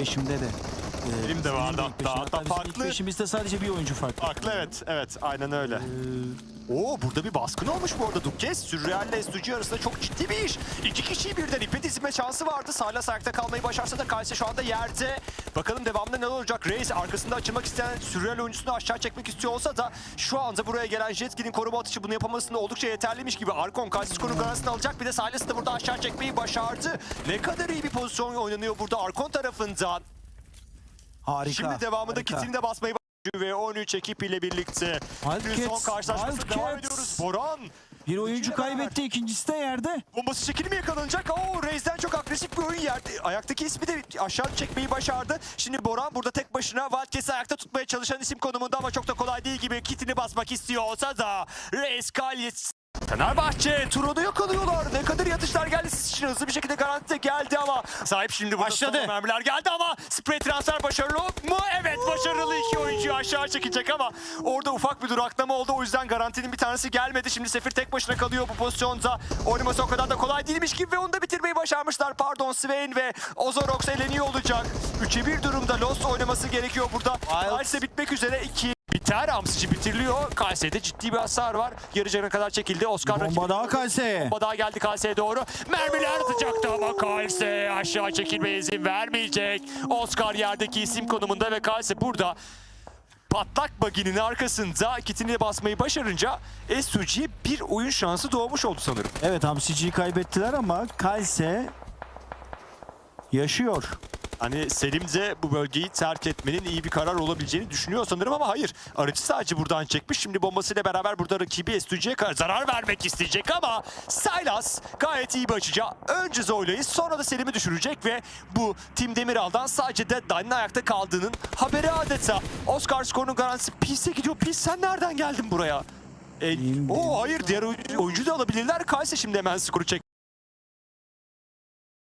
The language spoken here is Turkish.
peşimde de. Ee, Benim de vardı hatta. Hatta bizim ilk farklı. peşimizde sadece bir oyuncu farklı. Haklı evet. Evet aynen öyle. Ee, Oo burada bir baskın olmuş bu arada Dukes. Sürreal ile SUG arasında çok ciddi bir iş. İki kişiyi birden ipe dizme şansı vardı. Silas ayakta kalmayı başarsa da Kayse şu anda yerde. Bakalım devamında neler olacak. Reis arkasında açılmak isteyen Sürreal oyuncusunu aşağı çekmek istiyor olsa da şu anda buraya gelen Jetski'nin koruma atışı bunu yapamasında oldukça yeterliymiş gibi. Arkon Kayse skorun garantisini alacak. Bir de Silas'ı da burada aşağı çekmeyi başardı. Ne kadar iyi bir pozisyon oynanıyor burada Arkon tarafından. Harika. Şimdi devamında harika. kitini de basmayı ve 13 ekip ile birlikte. Bir son karşılaşması Wildcats. devam ediyoruz. Boran Bir oyuncu beraber. kaybetti, ikincisi de yerde. Bombası şekil mi yakalanacak? Oo Reis'den çok agresif bir oyun yerde. Ayaktaki ismi de aşağı çekmeyi başardı. Şimdi Boran burada tek başına Wildcats'i ayakta tutmaya çalışan isim konumunda ama çok da kolay değil gibi kitini basmak istiyor olsa da Reis Kalyet Fenerbahçe Turo'da yakalıyorlar. Ne kadar yatışlar geldi siz için hızlı bir şekilde garanti de geldi ama sahip şimdi Başladı. mermiler geldi ama spray transfer başarılı mu? Evet başarılı iki oyuncuyu aşağı çekecek ama orada ufak bir duraklama oldu. O yüzden garantinin bir tanesi gelmedi. Şimdi Sefir tek başına kalıyor bu pozisyonda. Oynaması o kadar da kolay değilmiş gibi ve onu da bitirmeyi başarmışlar. Pardon Swain ve Ozorox eleniyor olacak. 3'e 1 durumda Lost oynaması gerekiyor burada. Wild. Kalse bitmek üzere 2 Biter Amsici bitiriliyor. Kalse'de ciddi bir hasar var. Yarı cana kadar çekildi. Oscar Bomba daha Kalse. Bomba daha geldi Kalse'ye doğru. Mermiler atacaktı ama Kalse aşağı çekilmeye izin vermeyecek. Oscar yerdeki isim konumunda ve Kalse burada patlak baginin arkasında kitini basmayı başarınca SUG'ye bir oyun şansı doğmuş oldu sanırım. Evet Hamsici'yi kaybettiler ama Kalse yaşıyor. Hani Selim de bu bölgeyi terk etmenin iyi bir karar olabileceğini düşünüyor sanırım ama hayır. Aracı sadece buradan çekmiş. Şimdi bombasıyla beraber burada rakibi kadar zarar vermek isteyecek ama Silas gayet iyi bir açıcı. Önce Zoyla'yı sonra da Selim'i düşürecek ve bu Tim Demiral'dan sadece Deadline'ın ayakta kaldığının haberi adeta. Oscar skorunun garantisi Pils'e gidiyor. Pils sen nereden geldin buraya? E, o hayır diğer oyuncu da alabilirler. Kayse şimdi hemen skoru çek.